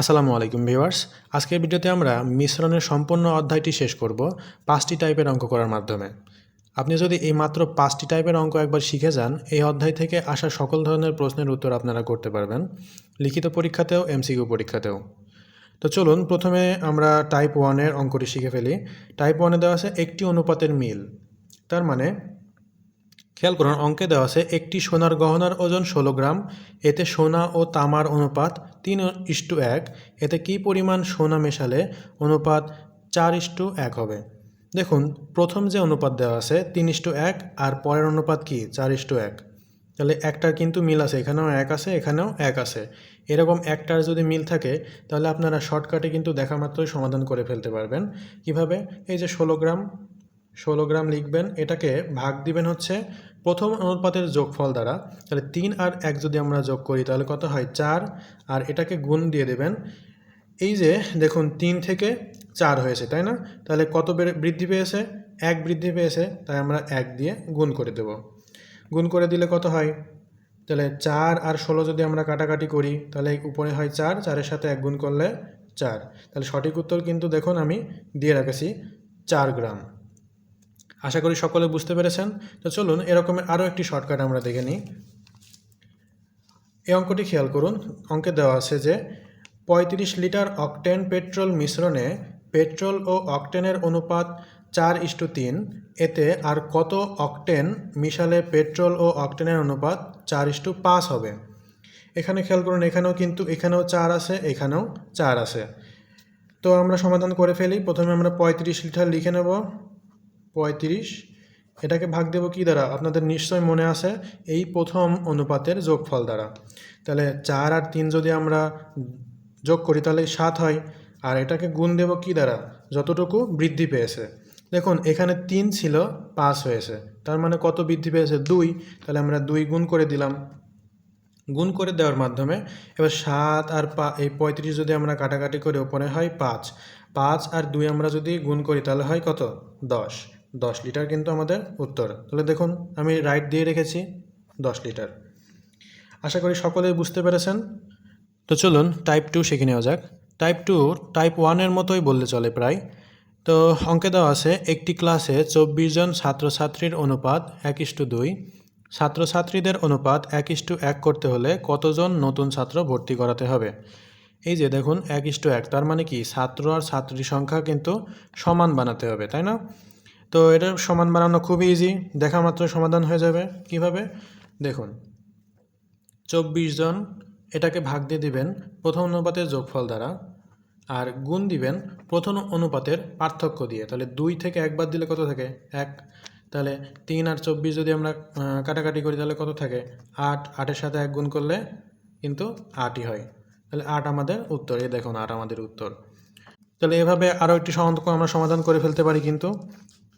আসসালামু আলাইকুম ভিউয়ার্স। আজকের ভিডিওতে আমরা মিশ্রণের সম্পূর্ণ অধ্যায়টি শেষ করব পাঁচটি টাইপের অঙ্ক করার মাধ্যমে। আপনি যদি এই মাত্র পাঁচটি টাইপের অঙ্ক একবার শিখে যান, এই অধ্যায় থেকে আসা সকল ধরনের প্রশ্নের উত্তর আপনারা করতে পারবেন লিখিত পরীক্ষাতেও, এমসিকিউ পরীক্ষাতেও। তো চলুন, প্রথমে আমরা টাইপ ওয়ানের অঙ্কটি শিখে ফেলি। টাইপ ওয়ানে দেওয়া আছে একটি অনুপাতের মিল। তার মানে খেয়াল করুন, অঙ্কে দেওয়া আছে, একটি সোনার গহনার ওজন ষোলো গ্রাম, এতে সোনা ও তামার অনুপাত তিন ইস্টু এক, এতে কী পরিমাণ সোনা মেশালে অনুপাত চার ইস্টু এক হবে? দেখুন, প্রথম যে অনুপাত দেওয়া আছে, তিন ইস্টু এক, আর পরের অনুপাত কি? চার ইস্টু এক। তাহলে একটার কিন্তু মিল আছে, এখানেও এক আছে, এখানেও এক আছে। এরকম একটার যদি মিল থাকে, তাহলে আপনারা শর্টকাটে কিন্তু দেখা মাত্রই সমাধান করে ফেলতে পারবেন। কীভাবে? এই যে ষোলো গ্রাম ষোলো গ্রাম লিখবেন, এটাকে ভাগ দিবেন হচ্ছে প্রথম অনুপাতের যোগফল দ্বারা, তাহলে তিন আর এক যদি আমরা যোগ করি, তাহলে কত হয়? চার। আর এটাকে গুণ দিয়ে দেবেন। এই যে, দেখুন, তিন থেকে চার হয়েছে, তাই না? তাহলে কত বৃদ্ধি পেয়েছে? এক বৃদ্ধি পেয়েছে, তাই আমরা এক দিয়ে গুণ করে দেব। গুণ করে দিলে কত হয়? তাহলে চার আর ষোলো যদি আমরা কাটাকাটি করি, তাহলে উপরে হয় চার, চারের সাথে এক গুণ করলে চার। তাহলে সঠিক উত্তর কিন্তু দেখুন আমি দিয়ে রাখেছি চার গ্রাম। আশা করি সকলে বুঝতে পেরেছেন। তো চলুন, এরকমের আরও একটি শর্টকাট আমরা দেখে নিই। এই অঙ্কটি খেয়াল করুন, অঙ্কে দেওয়া আছে যে পঁয়ত্রিশ লিটার অকটেন পেট্রোল মিশ্রণে পেট্রোল ও অকটেনের অনুপাত চার ইস্টু তিন, এতে আর কত অকটেন মিশালে পেট্রোল ও অকটেনের অনুপাত চার ইস্টু পাঁচ হবে। এখানে খেয়াল করুন, এখানেও কিন্তু, এখানেও চার আছে, এখানেও চার আছে। তো আমরা সমাধান করে ফেলি। প্রথমে আমরা পঁয়ত্রিশ লিটার লিখে নেব। পঁয়ত্রিশ। এটাকে ভাগ দেব কি দ্বারা? আপনাদের নিশ্চয় মনে আছে এই প্রথম অনুপাতের যোগফল দ্বারা। তাহলে চার আর তিন যদি আমরা যোগ করি, তাহলে সাত হয়। আর এটাকে গুণ দেব কি দ্বারা? যতটুকু বৃদ্ধি পেয়েছে। দেখুন, এখানে তিন ছিল, পাঁচ হয়েছে। তার মানে কত বৃদ্ধি পেয়েছে? দুই। তাহলে আমরা দুই গুণ করে দিলাম। গুণ করে দেওয়ার মাধ্যমে এবার সাত আর পা, এই পঁয়ত্রিশ যদি আমরা কাটাকাটি করে, ওপরে হয় পাঁচ। পাঁচ আর দুই আমরা যদি গুণ করি, তাহলে হয় কত? দশ। দশ লিটার কিন্তু আমাদের উত্তর। তাহলে দেখুন, আমি রাইট দিয়ে রেখেছি দশ লিটার। আশা করি সকলেই বুঝতে পেরেছেন। তো চলুন টাইপ টু শিখে নেওয়া যাক। টাইপ টু টাইপ ওয়ানের মতোই বললে চলে প্রায়। তো অঙ্কে দেওয়া আছে, একটি ক্লাসে চব্বিশ জন ছাত্রছাত্রীর অনুপাত এক ইস্টু দুই। ছাত্রছাত্রীদের অনুপাত এক ইস্টু এক করতে হলে কতজন নতুন ছাত্র ভর্তি করাতে হবে? এই যে দেখুন, এক ইস্টু এক, তার মানে কি? ছাত্র আর ছাত্রী সংখ্যা কিন্তু সমান বানাতে হবে, তাই না? তো এটা সমান বানানো খুবই ইজি দেখা মাত্র সমাধান হয়ে যাবে। কীভাবে? দেখুন। চব্বিশ জন এটাকে ভাগ দিয়ে দিবেন প্রথম অনুপাতের যোগফল দ্বারা আর গুণ দিবেন প্রথম অনুপাতের পার্থক্য দিয়ে। তাহলে দুই থেকে একবার দিলে কত থাকে? এক। তাহলে তিন আর চব্বিশ যদি আমরা কাটাকাটি করি তাহলে কত থাকে? আট। আটের সাথে এক গুণ করলে কিন্তু আটই হয়। তাহলে আট আমাদের উত্তর। এই দেখুন, আট আমাদের উত্তর। তাহলে এভাবে আরও একটি সমাধান আমরা সমাধান করে ফেলতে পারি কিন্তু।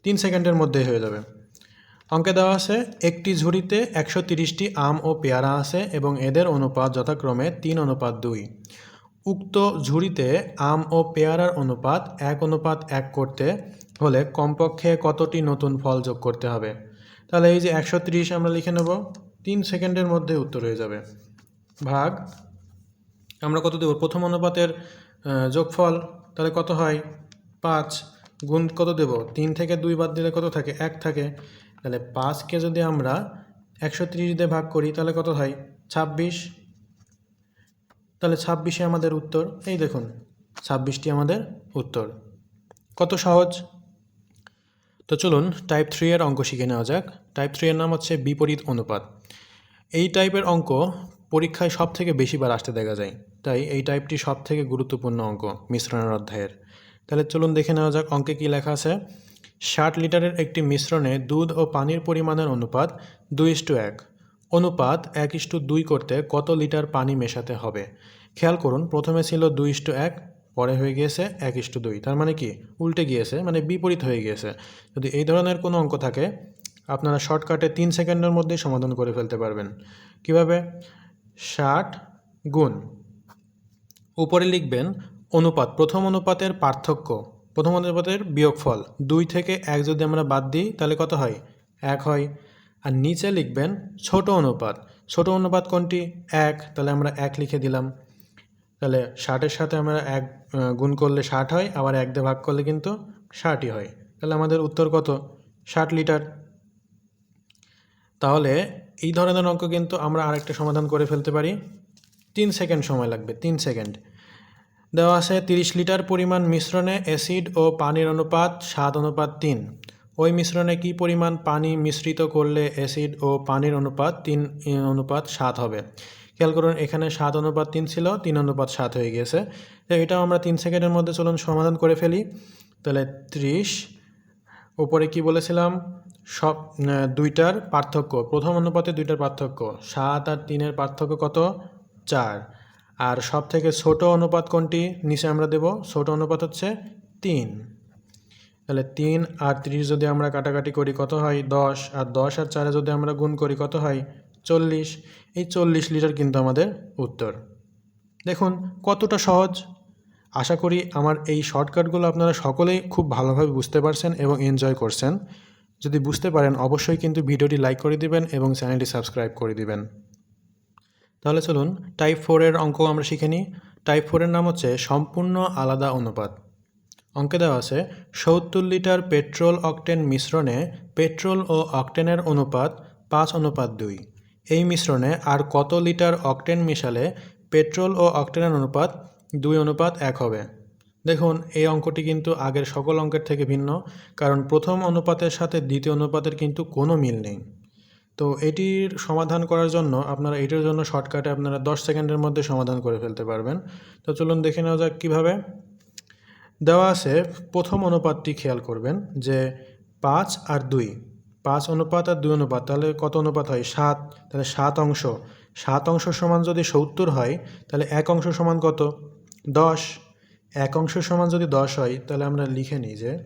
তিন সেকেন্ডের মধ্যেই হয়ে যাবে। অঙ্কে দেওয়া আছে, একটি ঝুড়িতে একশো তিরিশটি আম ও পেয়ারা আছে এবং এদের অনুপাত যথাক্রমে তিন অনুপাত দুই। উক্ত ঝুড়িতে আম ও পেয়ারার অনুপাত এক অনুপাত এক করতে হলে কমপক্ষে কতটি নতুন ফল যোগ করতে হবে? তাহলে এই যে একশো তিরিশ আমরা লিখে নেব, তিন সেকেন্ডের মধ্যে উত্তর হয়ে যাবে। ভাগ, আমরা কত দেব? প্রথম অনুপাতের যোগফল, তাহলে কত হয়? পাঁচ। গুণ কত দেব? তিন থেকে দুই বাদ দিলে কত থাকে? এক থাকে। তাহলে পাঁচকে যদি আমরা একশো তিরিশ দিয়ে ভাগ করি, তাহলে কত হয়? ছাব্বিশ। তাহলে ছাব্বিশে আমাদের উত্তর। এই দেখুন, ছাব্বিশটি আমাদের উত্তর। কত সহজ? তো চলুন টাইপ থ্রি এর অঙ্ক শিখে নেওয়া যাক। টাইপ থ্রি এর নাম হচ্ছে বিপরীত অনুপাত। এই টাইপের অঙ্ক পরীক্ষায় সব থেকে বেশিবার আসতে দেখা যায়। তাই এই টাইপটি সব থেকে গুরুত্বপূর্ণ অঙ্ক মিশ্রণের অধ্যায়ের। তাহলে চলুন দেখে নেওয়া যাক অঙ্কে কী লেখা আছে। ষাট লিটারের একটি মিশ্রণে দুধ ও পানির পরিমাণের অনুপাত দুই ইস্টু এক। অনুপাত এক ইস্টু দুই করতে কত লিটার পানি মেশাতে হবে? খেয়াল করুন, প্রথমে ছিল দুই ইস্টু এক, পরে হয়ে গিয়েছে এক ইস্টু দুই। তার মানে কি? উল্টে গিয়েছে মানে বিপরীত হয়ে গিয়েছে। যদি এই ধরনের কোনো অঙ্ক থাকে, আপনারা শর্টকাটে তিন সেকেন্ডের মধ্যেই সমাধান করে ফেলতে পারবেন। কীভাবে? ষাট গুণ। উপরে লিখবেন অনুপাত, প্রথম অনুপাতের পার্থক্য, প্রথম অনুপাতের বিয়োগফল। দুই থেকে এক যদি আমরা বাদ দিই, তাহলে কত হয়? এক হয়। আর নিচে লিখবেন ছোট অনুপাত। ছোট অনুপাত কোনটি? এক। তাহলে আমরা এক লিখে দিলাম। তাহলে ষাটের সাথে আমরা এক গুণ করলে ষাট হয়, আবার এক দিয়ে ভাগ করলে কিন্তু ষাটই হয়। তাহলে আমাদের উত্তর কত? ষাট লিটার। তাহলে এই ধরনের অঙ্ক কিন্তু আমরা আরেকটা সমাধান করে ফেলতে পারি। তিন সেকেন্ড সময় লাগবে, তিন সেকেন্ড। দেওয়া আছে তিরিশ লিটার পরিমাণ মিশ্রণে অ্যাসিড ও পানির অনুপাত সাত অনুপাত তিন। ওই মিশ্রণে কি পরিমাণ পানি মিশ্রিত করলে অ্যাসিড ও পানির অনুপাত তিন অনুপাত সাত হবে? খেয়াল করুন, এখানে সাত অনুপাত তিন ছিল, তিন অনুপাত সাত হয়ে গিয়েছে। তো এটাও আমরা তিন সেকেন্ডের মধ্যে চলুন সমাধান করে ফেলি। তাহলে ত্রিশ, উপরে কি বলেছিলাম? সব দুইটার পার্থক্য, প্রথম অনুপাতে দুইটার পার্থক্য, সাত আর তিনের পার্থক্য কত? চার। আর সব থেকে ছোট অনুপাত কোনটি? নিচে আমরা দেব, ছোট অনুপাত হচ্ছে তিন। তাহলে তিন আর ত্রিশ যদি আমরা কাটাকাটি করি কত হয়? দশ। আর দশ আর চারে যদি আমরা গুণ করি কত হয়? চল্লিশ। এই চল্লিশ লিটার কিন্তু আমাদের উত্তর। দেখুন, কতটা সহজ। আশা করি আমার এই শর্টকাটগুলো আপনারা সকলেই খুব ভালোভাবে বুঝতে পারছেন এবং এনজয় করছেন। যদি বুঝতে পারেন, অবশ্যই কিন্তু ভিডিওটি লাইক করে দিবেন এবং চ্যানেলটি সাবস্ক্রাইব করে দিবেন। তাহলে চলুন টাইপ ফোরের অঙ্ক আমরা শিখে নিই। টাইপ ফোরের নাম হচ্ছে সম্পূর্ণ আলাদা অনুপাত। অঙ্কে দেওয়া আছে, সত্তর লিটার পেট্রোল অকটেন মিশ্রণে পেট্রোল ও অকটেনের অনুপাত পাঁচ অনুপাত দুই। এই মিশ্রণে আর কত লিটার অকটেন মিশালে পেট্রোল ও অকটেনের অনুপাত দুই অনুপাত এক হবে? দেখুন, এই অঙ্কটি কিন্তু আগের সকল অঙ্কের থেকে ভিন্ন, কারণ প্রথম অনুপাতের সাথে দ্বিতীয় অনুপাতের কিন্তু কোনো মিল নেই। তো এটির সমাধান করার জন্য আপনারা এটির জন্য শর্টকাটে আপনারা দশ সেকেন্ডের মধ্যে সমাধান করে ফেলতে পারবেন। তো চলুন দেখে নেওয়া যাক কীভাবে। দেওয়া আছে, প্রথম অনুপাতটি খেয়াল করবেন যে পাঁচ আর দুই। পাঁচ অনুপাত আর দুই অনুপাত, তাহলে কত অনুপাত হয়? সাত। তাহলে সাত অংশ। সাত অংশ সমান যদি সত্তর হয়, তাহলে এক অংশ সমান কত? দশ। এক অংশ সমান যদি দশ হয়, তাহলে আমরা লিখে নিই যে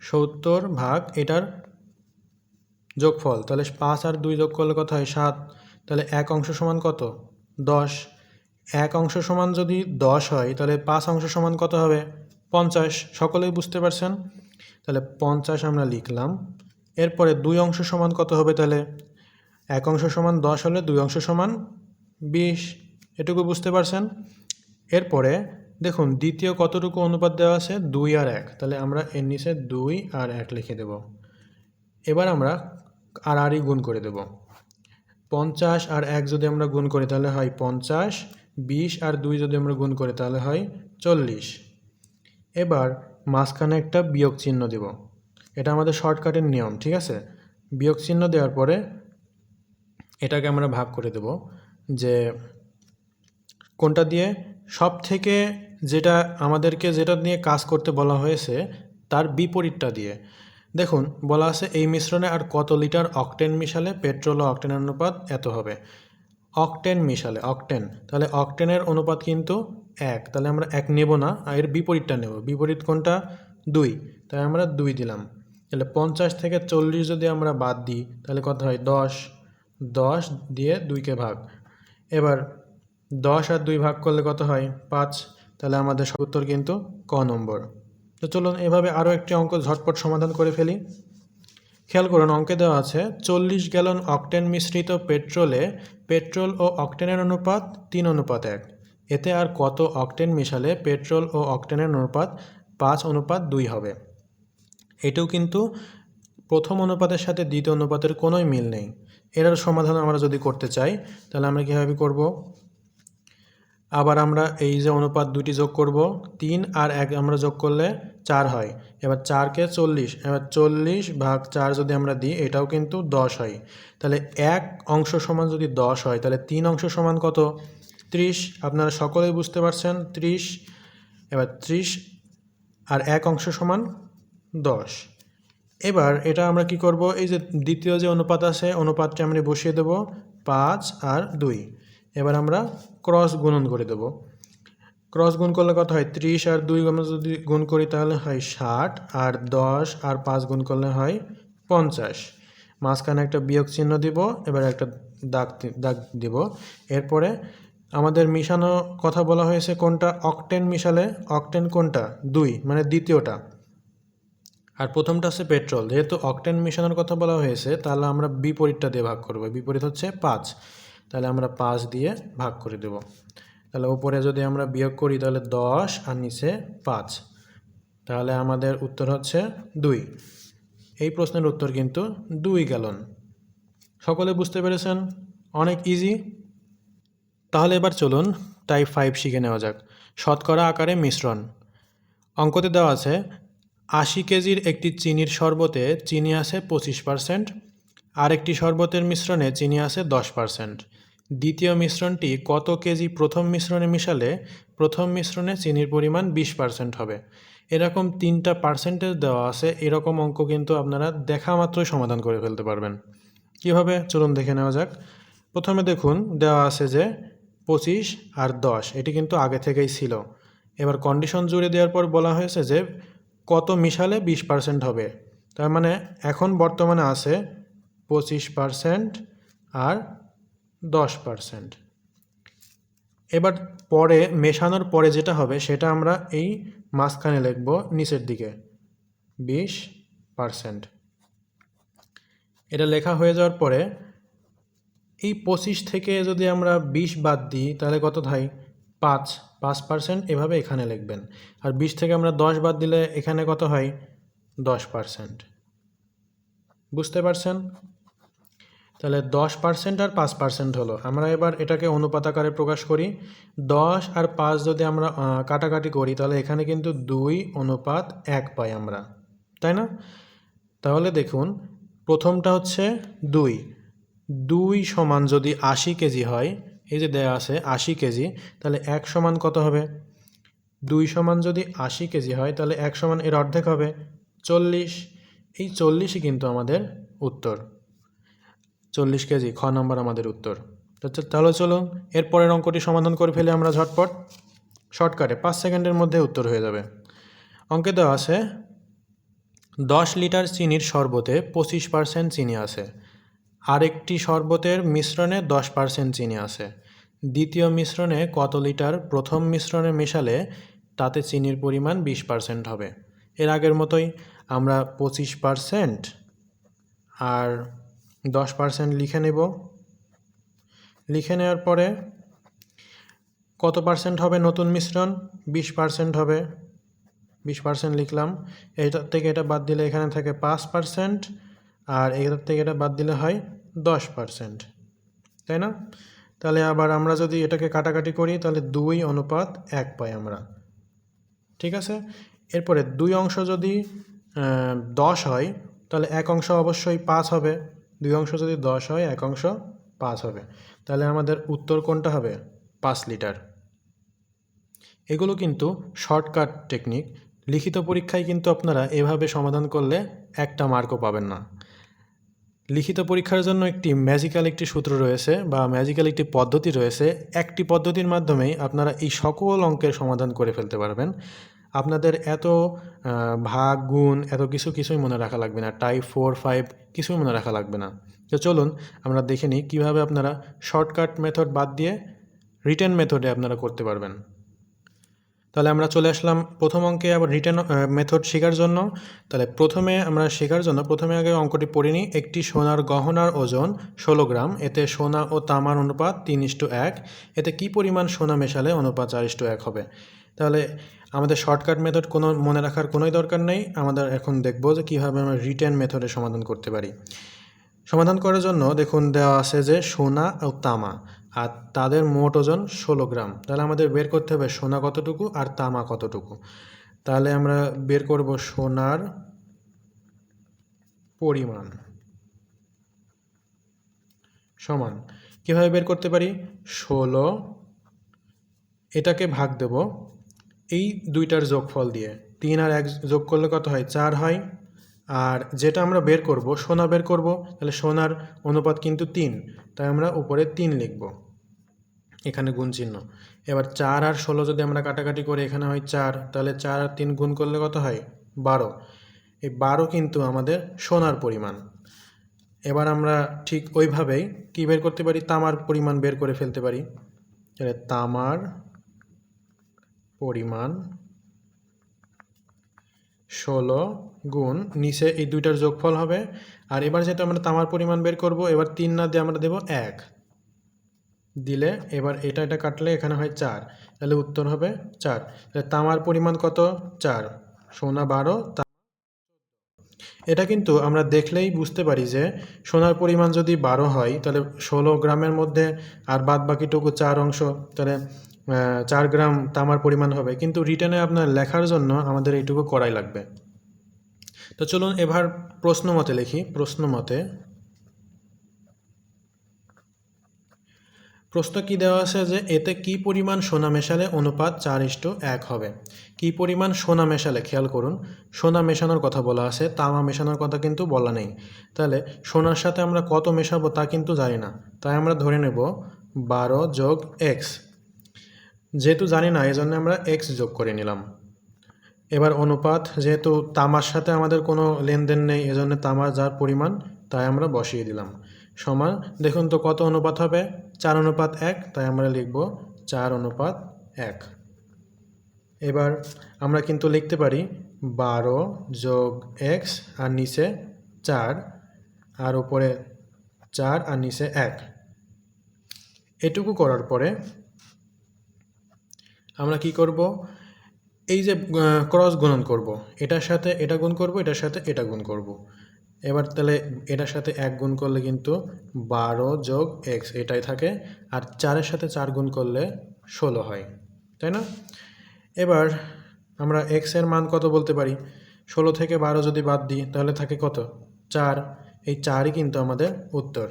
সত্তর ভাগ এটার যোগফল, তাহলে পাঁচ আর দুই যোগ করলে কত হয় সাত? তাহলে এক অংশ সমান কত? দশ। এক অংশ সমান যদি দশ হয়, তাহলে পাঁচ অংশ সমান কত হবে? পঞ্চাশ। সকলেই বুঝতে পারছেন? তাহলে পঞ্চাশ আমরা লিখলাম। এরপরে দুই অংশ সমান কত হবে তাহলে? এক অংশ সমান দশ হলে দুই অংশ সমান বিশ। এটুকু বুঝতে পারছেন? এরপরে দেখুন, দ্বিতীয় কতটুকু অনুপাত দেওয়া আছে? দুই আর এক। তাহলে আমরা এর নিচে দুই আর এক লিখে দেব। এবার আমরা আর আরই গুণ করে দেব। পঞ্চাশ আর এক যদি আমরা গুণ করি তাহলে হয় পঞ্চাশ, বিশ আর দুই যদি আমরা গুণ করি তাহলে হয় চল্লিশ। এবার মাঝখানে একটা বিয়োগ চিহ্ন দেব। এটা আমাদের শর্টকাটের নিয়ম, ঠিক আছে? বিয়োগ চিহ্ন দেওয়ার পরে এটাকে আমরা ভাগ করে দেব যে কোনটা দিয়ে সব থেকে যেটা আমাদেরকে যেটা নিয়ে কাজ করতে বলা হয়েছে তার বিপরীতটা দিয়ে। দেখুন, বলা আছে এই মিশ্রণে আর কত লিটার অকটেন মিশালে পেট্রোল ও অকটেনের অনুপাত এত হবে। অকটেন মিশালে, অকটেন। তাহলে অকটেনের অনুপাত কিন্তু এক। তাহলে আমরা এক নেব না, আর এর বিপরীতটা নেব। বিপরীত কোনটা দুই। তাই আমরা দুই দিলাম। তাহলে পঞ্চাশ থেকে চল্লিশ যদি আমরা বাদ দিই, তাহলে কত হয়? দশ। দশ দিয়ে দুইকে ভাগ। এবার দশ আর দুই ভাগ করলে কত হয়? পাঁচ। তাহলে আমাদের উত্তর কিন্তু ক নম্বর। তো চলুন এভাবে আরও একটি অঙ্ক ঝটপট সমাধান করে ফেলি। খেয়াল করুন, অঙ্কে দেওয়া আছে, চল্লিশ গ্যালন অকটেন মিশ্রিত পেট্রোলে পেট্রোল ও অকটেনের অনুপাত তিন অনুপাত এক। এতে আর কত অকটেন মিশালে পেট্রোল ও অকটেনের অনুপাত পাঁচ অনুপাত দুই হবে। এটাও কিন্তু প্রথম অনুপাতের সাথে দ্বিতীয় অনুপাতের কোনোই মিল নেই। এটার সমাধান আমরা যদি করতে চাই, তাহলে আমরা কীভাবে করব? আবার আমরা এই যে অনুপাত দুটি যোগ করব, তিন আর এক আমরা যোগ করলে চার হয়। এবার চারকে চল্লিশ, এবার চল্লিশ ভাগ চার যদি আমরা দিই, এটাও কিন্তু দশ হয়। তাহলে এক অংশ সমান যদি দশ হয়, তাহলে তিন অংশ সমান কত? ত্রিশ। আপনারা সকলেই বুঝতে পারছেন? ত্রিশ। এবার ত্রিশ আর এক অংশ সমান দশ। এবার এটা আমরা কি করব? এই যে দ্বিতীয় যে অনুপাত আছে অনুপাতটা আমরা বসিয়ে দেব পাঁচ আর দুই। এবার আমরা ক্রস গুণন করে দেব। ক্রস গুণ করলে কত হয়? ত্রিশ আর দুই আমরা যদি গুণ করি তাহলে হয় ষাট আর দশ আর পাঁচ গুণ করলে হয় পঞ্চাশ। মাঝখানে একটা বিয়োগ চিহ্ন দিব, এবার একটা দাগ দাগ দিব। এরপরে আমাদের মিশানো কথা বলা হয়েছে কোনটা? অকটেন মিশালে অকটেন কোনটা? দুই মানে দ্বিতীয়টা। আর প্রথমটা হচ্ছে পেট্রোল যেহেতু অকটেন মিশানোর কথা বলা হয়েছে, তাহলে আমরা বিপরীতটা দিয়ে ভাগ করব। বিপরীত হচ্ছে পাঁচ। তাহলে আমরা পাঁচ দিয়ে ভাগ করে দেব। তাহলে উপরে যদি আমরা বিয়োগ করি, তাহলে দশ আর নিচে পাঁচ। তাহলে আমাদের উত্তর হচ্ছে দুই। এই প্রশ্নের উত্তর কিন্তু দুই গ্যালন। সকলে বুঝতে পেরেছেন? অনেক ইজি তাহলে এবার চলুন টাইপ ফাইভ শিখে নেওয়া যাক। শতকরা আকারে মিশ্রণ। অঙ্কতে দেওয়া আছে, আশি কেজির একটি চিনির শরবতে চিনি আছে পঁচিশ পার্সেন্ট আর একটি শরবতের মিশ্রণে চিনি আছে দশ পার্সেন্ট দ্বিতীয় মিশ্রণটি কত কেজি প্রথম মিশ্রণে মিশালে প্রথম মিশ্রণে চিনির পরিমাণ বিশ পার্সেন্ট হবে। এরকম তিনটা পার্সেন্টেজ দেওয়া আছে, এরকম অঙ্ক কিন্তু আপনারা দেখা মাত্রই সমাধান করে ফেলতে পারবেন। কীভাবে? চলুন দেখে নেওয়া যাক। প্রথমে দেখুন, দেওয়া আছে যে পঁচিশ আর দশ, এটি কিন্তু আগে থেকেই ছিল। এবার কন্ডিশন জুড়ে দেওয়ার পর বলা হয়েছে যে কত মিশালে বিশ পার্সেন্ট হবে। তার মানে এখন বর্তমানে আছে পঁচিশ পার্সেন্ট আর দশ পার্সেন্ট এবার পরে মেশানোর পরে যেটা হবে, সেটা আমরা এই মাঝখানে লিখব নিচের দিকে, বিশ পার্সেন্ট এটা লেখা হয়ে যাওয়ার পরে এই পঁচিশ থেকে যদি আমরা বিশ বাদ দিই, তাহলে কত হয় পাঁচ পাঁচ পার্সেন্ট এভাবে এখানে লিখবেন। আর বিশ থেকে আমরা দশ বাদ দিলে এখানে কত হয়? দশ পার্সেন্ট বুঝতে পারছেন? তাহলে দশ পার্সেন্ট আর পাঁচ পার্সেন্ট হলো। আমরা এবার এটাকে অনুপাত আকারে প্রকাশ করি। দশ আর পাঁচ যদি আমরা কাটাকাটি করি, তাহলে এখানে কিন্তু দুই অনুপাত এক পাই আমরা। তাই না? তাহলে দেখুন, প্রথমটা হচ্ছে দুই। দুই সমান যদি আশি কেজি হয়, এই যে দেয়া আছে আশি কেজি, তাহলে এক সমান কত হবে? দুই সমান যদি আশি কেজি হয়, তাহলে এক সমান এর অর্ধেক হবে। চল্লিশ। এই চল্লিশই কিন্তু আমাদের উত্তর। চল্লিশ কেজি, খ নম্বর আমাদের উত্তর। তাহলে চলুন এর পরের অঙ্কটি সমাধান করে ফেলে আমরা ঝটপট। শর্টকাটে, পাঁচ সেকেন্ডের মধ্যে উত্তর হয়ে যাবে। অঙ্কে দেওয়া আছে, দশ লিটার চিনির শরবতে পঁচিশ পার্সেন্ট চিনি আছে। আরেকটি শরবতের মিশ্রণে দশ পার্সেন্ট চিনি আছে। দ্বিতীয় মিশ্রণে কত লিটার, প্রথম মিশ্রণে মেশালে তাতে চিনির পরিমাণ বিশ পার্সেন্ট হবে। এর আগের মতোই আমরা পঁচিশ পার্সেন্ট আর দশ পার্সেন্ট লিখে নেব। লিখে নেওয়ার পরে কত পার্সেন্ট হবে নতুন মিশ্রণ? বিশ পার্সেন্ট হবে। বিশ পার্সেন্ট লিখলাম। এইটার থেকে এটা বাদ দিলে এখানে থাকে পাঁচ পার্সেন্ট আর এটার থেকে এটা বাদ দিলে হয় দশ পার্সেন্ট তাই না? তাহলে আবার আমরা যদি এটাকে কাটাকাটি করি, তাহলে দুই অনুপাত এক পাই আমরা। ঠিক আছে? এরপরে দুই অংশ যদি দশ হয়, তাহলে এক অংশ অবশ্যই পাঁচ হবে। দুই অংশ যদি দশ হয়, এক অংশ পাঁচ হবে। তাহলে আমাদের উত্তর কোনটা হবে? পাঁচ লিটার। এগুলো কিন্তু শর্টকাট টেকনিক। লিখিত পরীক্ষায় কিন্তু আপনারা এভাবে সমাধান করলে একটা মার্কও পাবেন না। লিখিত পরীক্ষার জন্য একটি ম্যাজিক্যাল একটি সূত্র রয়েছে বা ম্যাজিক্যাল একটি পদ্ধতি রয়েছে। একটি পদ্ধতির মাধ্যমেই আপনারা এই সকল অঙ্কের সমাধান করে ফেলতে পারবেন। আপনাদের এত ভাগ, গুণ, এত কিছু কিছুই মনে রাখা লাগবে না। টাইপ ফোর, ফাইভ কিছুই মনে রাখা লাগবে না। তো চলুন আমরা দেখে নিই কীভাবে আপনারা শর্টকাট মেথড বাদ দিয়ে রিটেন মেথডে আপনারা করতে পারবেন। তাহলে আমরা চলে আসলাম প্রথম অঙ্কে আবার রিটার্ন মেথড শেখার জন্য। তাহলে প্রথমে আমরা শেখার জন্য, প্রথমে আগে অঙ্কটি পড়ে নিই। একটি সোনার গহনার ওজন ষোলো গ্রাম, এতে সোনা ও তামার অনুপাত তিন ইস্টু এক। এতে কি পরিমাণ সোনা মেশালে অনুপাত চার ইস্টু এক হবে? তাহলে আমাদের শর্টকাট মেথড কোনো মনে রাখার কোনোই দরকার নেই। আমাদের এখন দেখব যে কীভাবে আমরা রিটার্ন মেথডে সমাধান করতে পারি। সমাধান করার জন্য দেখুন দেওয়া আছে যে সোনা ও তামা, আর তাদের মোট ওজন ষোলো গ্রাম। তাহলে আমাদের বের করতে হবে সোনা কতটুকু আর তামা কতটুকু। তাহলে আমরা বের করব সোনার পরিমাণ। সমান। কীভাবে বের করতে পারি? ষোলো, এটাকে ভাগ দেব। এই দুইটার যোগফল দিয়ে তিন আর এক যোগ করলে কত হয়? চার হয়। আর যেটা আমরা বের করব, সোনা বের করব, তাহলে সোনার অনুপাত কিন্তু তিন। তাই আমরা উপরে তিন লিখব। এখানে গুণ চিহ্ন। এবার চার আর ষোলো যদি আমরা কাটাকাটি করে, এখানে হয় চার। তাহলে চার আর তিন গুণ করলে কত হয়? বারো। এই বারো কিন্তু আমাদের সোনার পরিমাণ। এবার আমরা ঠিক ওইভাবেই কী বের করতে পারি? তামার পরিমাণ বের করে ফেলতে পারি। তাহলে তামার পরিমাণ ষোলো গুণ নিচে এই দুইটার যোগফল হবে। আর এবার যেহেতু আমরা তামার পরিমাণ বের করব, এবার তিন না দিয়ে আমরা দেব এক। দিলে এবার এটা এটা কাটলে এখানে হয় চার। তাহলে উত্তর হবে চার। তাহলে তামার পরিমাণ কত? চার। সোনা বারো এটা কিন্তু আমরা দেখলেই বুঝতে পারি যে সোনার পরিমাণ যদি বারো হয়, তাহলে ষোলো গ্রামের মধ্যে আর বাদ বাকিটুকু চার অংশ, তাহলে চার গ্রাম তামার পরিমাণ হবে। কিন্তু রিটার্নে আপনার লেখার জন্য আমাদের এইটুকু করাই লাগবে। তো চলুন এবার প্রশ্ন মতে লিখি। প্রশ্ন মতে প্রশ্ন কি দেওয়া আছে যে এতে কি পরিমাণ সোনা মেশালে অনুপাত চার ইস্টু এক হবে? কি পরিমাণ সোনা মেশালে, খেয়াল করুন, সোনা মেশানোর কথা বলা আছে, তামা মেশানোর কথা কিন্তু বলা নেই। তাহলে সোনার সাথে আমরা কত মেশাবো তা কিন্তু জানি না। তাই আমরা ধরে নেব বারো যোগ এক্স। যেহেতু জানি না এই আমরা এক্স যোগ করে নিলাম। এবার অনুপাত, যেহেতু তামার সাথে আমাদের কোনো লেনদেন নেই, এজন্য তামার যার পরিমাণ, তাই আমরা বসিয়ে দিলাম। সমান, দেখুন তো কত অনুপাত হবে? চার অনুপাত এক, তাই আমরা লিখব চার অনুপাত এক। এবার আমরা কিন্তু লিখতে পারি বারো যোগ এক্স আর নিচে চার, আর উপরে চার আর নিচে এক। এটুকু করার পরে আমরা কি করব? এই যে ক্রস গুণন করব। এটার সাথে এটা গুণ করব, এটার সাথে এটা গুণ করব। এবার তাহলে এটার সাথে এক গুণ করলে কিন্তু বারো যোগ এক্স এটাই থাকে, আর চারের সাথে চার গুণ করলে ষোলো হয়, তাই না? এবার আমরা এক্সের মান কত বলতে পারি? ষোলো থেকে বারো যদি বাদ দিই, তাহলে থাকে কত? চার। এই চারই কিন্তু আমাদের উত্তর।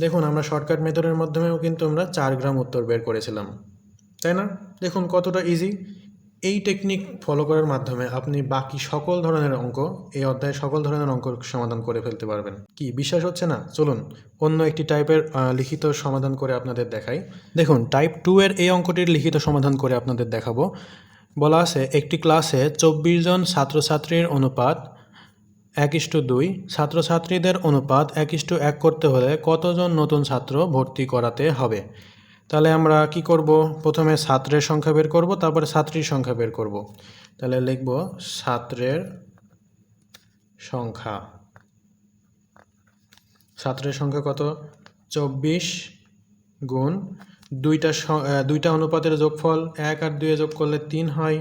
দেখুন, আমরা শর্টকাট মেথডের মাধ্যমেও কিন্তু আমরা চার গ্রাম উত্তর বের করেছিলাম। তাই না? দেখুন কতটা ইজি এই টেকনিক ফলো করার মাধ্যমে আপনি বাকি সকল ধরনের অঙ্ক এই অধ্যায়ে সকল ধরনের অঙ্ক সমাধান করে ফেলতে পারবেন। কি, বিশ্বাস হচ্ছে না? চলুন অন্য একটি টাইপের লিখিত সমাধান করে আপনাদের দেখাই। দেখুন টাইপ টু এর এই অঙ্কটির লিখিত সমাধান করে আপনাদের দেখাবো। বলা আছে, একটি ক্লাসে চব্বিশ জন ছাত্রছাত্রীর অনুপাত এক ইস্টু দুই। ছাত্রছাত্রীদের অনুপাত এক ইস্টু এক করতে হলে কতজন নতুন ছাত্র ভর্তি করাতে হবে? তাহলে আমরা কি করব? প্রথমে ছাত্রের সংখ্যা বের করব, তারপরে ছাত্রীর সংখ্যা বের করব। তাহলে লিখব ছাত্রের সংখ্যা। ছাত্রের সংখ্যা কত? চব্বিশ গুণ দুইটা দুইটা অনুপাতের যোগফল এক আর দুয়ে যোগ করলে তিন হয়।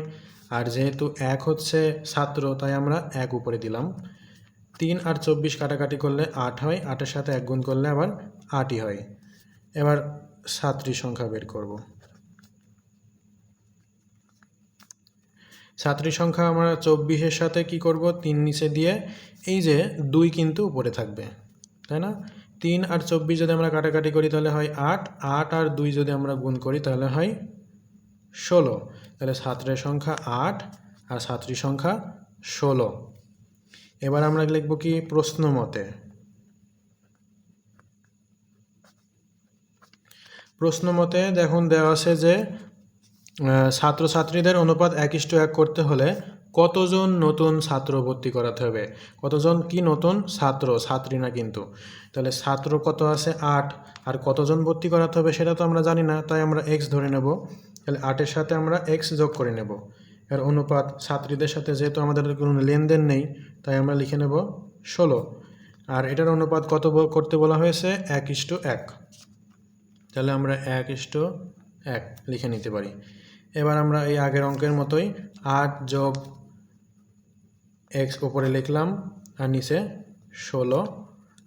আর যেহেতু এক হচ্ছে ছাত্র তাই আমরা এক উপরে দিলাম। তিন আর চব্বিশ কাটাকাটি করলে আট হয়, আটের সাথে এক গুণ করলে আবার আটই হয়। এবার ছাত্রী সংখ্যা বের করব। ছাত্রী সংখ্যা আমরা চব্বিশের সাথে কি করব? তিন নিচে দিয়ে। এই যে দুই কিন্তু উপরে থাকবে, তাই না? তিন আর চব্বিশ যদি আমরা কাটাকাটি করি তাহলে হয় আট। আট আর দুই যদি আমরা গুণ করি তাহলে হয় ষোলো। তাহলে ছাত্রের সংখ্যা আট আর ছাত্রী সংখ্যা ষোলো। এবার আমরা লিখব কি? প্রশ্ন মতে। প্রশ্ন মতে দেখুন, দেওয়া আছে যে ছাত্রছাত্রীদের অনুপাত এক ইস্টু এক করতে হলে কতজন নতুন ছাত্র ভর্তি করাতে হবে? কতজন কি নতুন? ছাত্র, ছাত্রী না কিন্তু। তাহলে ছাত্র কত আছে? আট। আর কতজন ভর্তি করাতে হবে সেটা তো আমরা জানি না, তাই আমরা এক্স ধরে নেব। তাহলে আটের সাথে আমরা এক্স যোগ করে নেব। এর অনুপাত ছাত্রীদের সাথে যেহেতু আমাদের কোনো লেনদেন নেই, তাই আমরা লিখে নেব ষোলো। আর এটার অনুপাত কত করতে বলা হয়েছে? এক ইস্টু এক। তাহলে আমরা এক ইস্টু এক লিখে নিতে পারি। এবার আমরা এই আগের অঙ্কের মতোই আট যোগ এক্স উপরে লিখলাম আর নিচে ষোলো।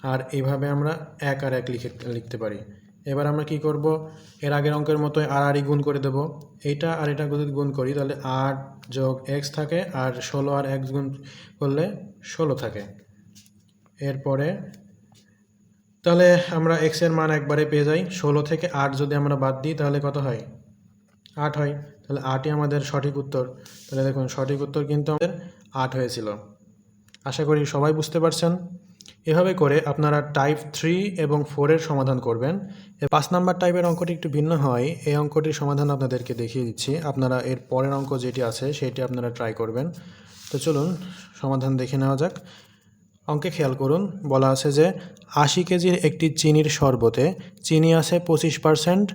আর এইভাবে আমরা এক আর এক লিখে লিখতে পারি। এবার আমরা কি করব? এর আগের অঙ্কের মতোই আর আরই গুণ করে দেব। এইটা আর এটা যদি গুণ করি, তাহলে আট যোগ এক্স থাকে আর ষোলো আর এক্স গুণ করলে ষোলো থাকে। এরপরে তাহলে আমরা এক্সের মান একবারে পেয়ে যাই। ষোলো থেকে আট যদি আমরা বাদ দিই, তাহলে কত হয়? আট হয়। তাহলে আটই আমাদের সঠিক উত্তর। তাহলে দেখুন, সঠিক উত্তর কিন্তু আমাদের আট হয়েছিল। আশা করি সবাই বুঝতে পারছেন। এভাবে করে আপনারা টাইপ থ্রি এবং ফোরের সমাধান করবেন। পাঁচ নাম্বার টাইপের অঙ্কটি একটু ভিন্ন হয়। এই অঙ্কটির সমাধান আপনাদেরকে দেখিয়ে দিচ্ছি। আপনারা এর পরের অঙ্ক যেটি আছে, সেটি আপনারা ট্রাই করবেন। তো চলুন, সমাধান দেখে নেওয়া যাক। অঙ্কে খেয়াল করুন, বলা আছে যে আশি কেজির একটি চিনির শরবতে চিনি আছে পঁচিশ পার্সেন্ট,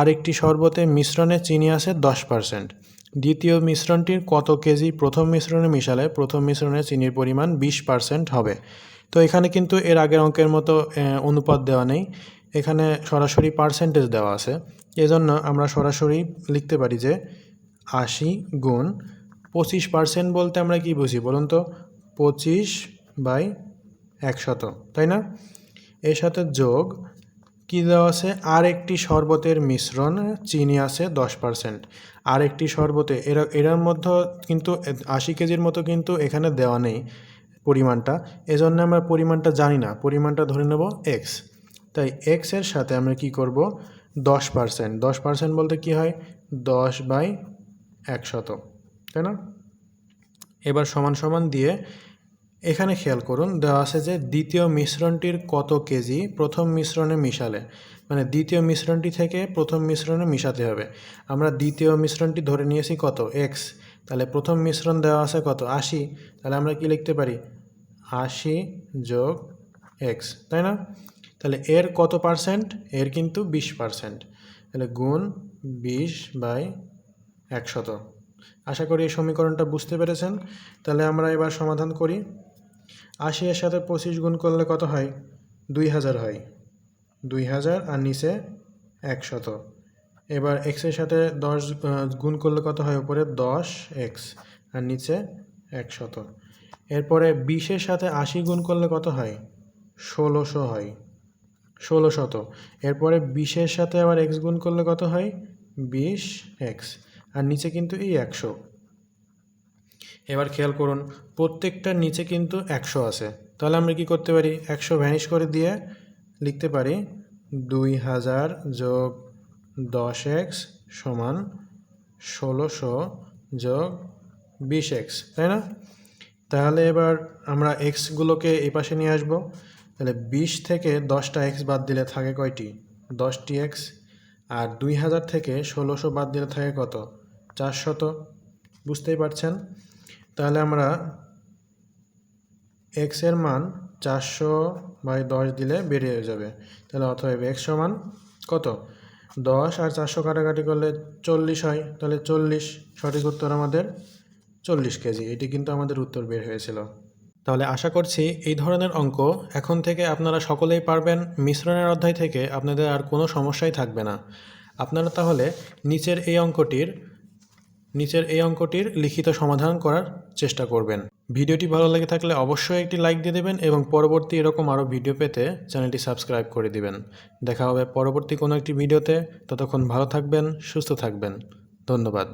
আরেকটি শরবতে মিশ্রণে চিনি আছে দশ পার্সেন্ট। দ্বিতীয় মিশ্রণটির কত কেজি প্রথম মিশ্রণে মিশালে প্রথম মিশ্রণে চিনির পরিমাণ বিশ পার্সেন্ট হবে। তো এখানে কিন্তু এর আগের অঙ্কের মতো অনুপাত দেওয়া নেই। এখানে সরাসরি পার্সেন্টেজ দেওয়া আছে। এজন্য আমরা সরাসরি লিখতে পারি যে আশি গুণ পঁচিশ পার্সেন্ট বলতে আমরা কি বুঝি বলুন তো? পঁচিশ বাই একশত তাই না? এর সাথে যোগ কি দেওয়া আছে? আর একটি শরবতের মিশ্রণ চিনি আছে দশ পার্সেন্ট আর একটি শরবতে এরা, এরার মধ্যে কিন্তু আশি কেজির মতো কিন্তু এখানে দেওয়া নেই পরিমাণটা। এজন্য আমরা পরিমাণটা জানি না। পরিমাণটা ধরে নেব এক্স। তাই এক্সের সাথে আমরা কি করব? দশ পার্সেন্ট দশ পার্সেন্ট বলতে কি হয়? দশ বাই একশত তাই না? এবার সমান সমান দিয়ে এখানে খেয়াল করুন, দেওয়া আছে যে দ্বিতীয় মিশ্রণটির কত কেজি প্রথম মিশ্রণে মিশালে। মানে দ্বিতীয় মিশ্রণটি থেকে প্রথম মিশ্রণে মিশাতে হবে। আমরা দ্বিতীয় মিশ্রণটি ধরে নিয়েছি কত? এক্স তাহলে প্রথম মিশ্রণ দেওয়া আছে কত? আশি। তাহলে আমরা কি লিখতে পারি? আশি যোগ এক্স তাই না? তাহলে এর কত পার্সেন্ট এর কিন্তু বিশ পার্সেন্ট তাহলে গুণ বিশ বাই একশত। আশা করি এই সমীকরণটা বুঝতে পেরেছেন। তাহলে আমরা এবার সমাধান করি। আশি এর সাথে পঁচিশ গুণ করলে কত হয়? দুই হাজার হয়। দুই হাজার আর নিচে একশত। এবার এক্সের সাথে দশ গুণ করলে কত হয়? উপরে দশ এক্স আর নিচে একশত। এরপরে বিশের সাথে আশি গুণ করলে কত হয়? ষোলোশো হয়। ষোলো শত এরপরে বিশের সাথে আবার এক্স গুণ করলে কত হয়? বিশ এক্স আর নিচে কিন্তু এই একশো। এবার খেয়াল করুন প্রত্যেকটার নিচে কিন্তু একশো আছে। তাহলে আমরা কি করতে পারি? একশো ভ্যানিশ করে দিয়ে লিখতে পারি দুই হাজার যোগ দশ এক্স সমান ষোলোশো যোগ বিশ এক্স তাই না? তাহলে এবার আমরা এক্সগুলোকে এই পাশে নিয়ে আসব। তাহলে বিশ থেকে দশটা এক্স বাদ দিলে থাকে কয়টি? দশটি এক্স আর দুই হাজার থেকে ষোলোশো বাদ দিলে থাকে কত? চারশত। বুঝতেই পারছেন? তাহলে আমরা এক্সের মান চারশো বাই দশ দিলে বেরিয়ে যাবে। তাহলে অতএব এক্স সমান কত? দশ আর চারশো কাটাকাটি করলে চল্লিশ হয়। তাহলে চল্লিশ, সঠিক উত্তর আমাদের চল্লিশ কেজি। এটি কিন্তু আমাদের উত্তর বের হয়েছিল। তাহলে আশা করছি এই ধরনের অঙ্ক এখন থেকে আপনারা সকলেই পারবেন। মিশ্রণের অধ্যায় থেকে আপনাদের আর কোনো সমস্যাই থাকবে না। আপনারা তাহলে নিচের এই অঙ্কটির নিচের এই অঙ্কটির লিখিত সমাধান করার চেষ্টা করবেন। ভিডিওটি ভালো লেগে থাকলে অবশ্যই একটি লাইক দিয়ে দেবেন এবং পরবর্তী এরকম আরও ভিডিও পেতে চ্যানেলটি সাবস্ক্রাইব করে দিবেন। দেখা হবে পরবর্তী কোনো একটি ভিডিওতে। ততক্ষণ ভালো থাকবেন, সুস্থ থাকবেন। ধন্যবাদ।